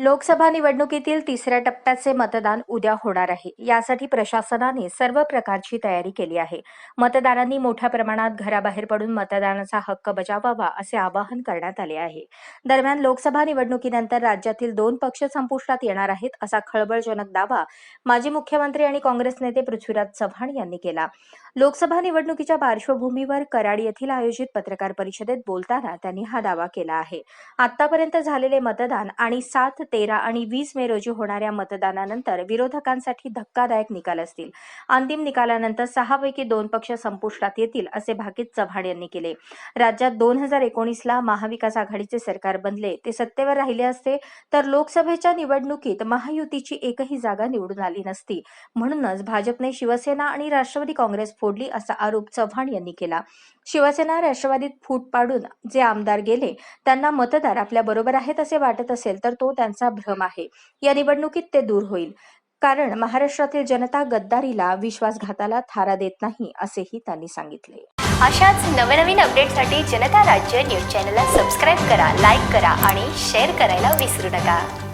लोकसभा निवडणुकीतील तिसऱ्या टप्प्याचे मतदान उद्या होणार आहे. यासाठी प्रशासनाने सर्व प्रकारची तयारी केली आहे. मतदारांनी मोठ्या प्रमाणात घराबाहेर पडून मतदानाचा हक्क बजावावा असे आवाहन करण्यात आले आहे. दरम्यान लोकसभा निवडणुकीनंतर राज्यातील दोन पक्ष संपुष्टात येणार आहेत असा खळबळजनक दावा माजी मुख्यमंत्री आणि काँग्रेस नेते पृथ्वीराज चव्हाण यांनी केला. लोकसभा निवडणुकीच्या पार्श्वभूमीवर कराड येथील आयोजित पत्रकार परिषदेत बोलताना त्यांनी हा दावा केला आहे. आतापर्यंत झालेले मतदान आणि सात तेरा आणि वीस मे रोजी होणाऱ्या मतदानानंतर विरोधकांसाठी धक्कादायक निकाल असतील. अंतिम निकालानंतर सहापैकी दोन पक्ष संपुष्टात येतील असे भाकीत चव्हाण यांनी केले. राज्यात दोन हजार एकोणीसला महाविकास आघाडीचे सरकार बनले ते सत्तेवर राहिले असते तर लोकसभेच्या निवडणुकीत महायुतीची एकही जागा निवडून आली नसती. म्हणूनच भाजपने शिवसेना आणि राष्ट्रवादी काँग्रेस फोडली असा आरोप चव्हाण यांनी केला. शिवसेना राष्ट्रवादीत फूट पाडून जे आमदार गेले त्यांना मतदार आपल्या बरोबर आहेत असे वाटत असेल तर तो त्यांचा भ्रम आहे. या निवडणुकीत ते दूर होईल. कारण महाराष्ट्रातील जनता गद्दारीला विश्वासघाताला थारा देत नाही असेही त्यांनी सांगितले. अशाच नवनवीन अपडेटसाठी जनता राज्य न्यूज चॅनलला सबस्क्राईब करा लाईक करा आणि शेअर करायला विसरू नका.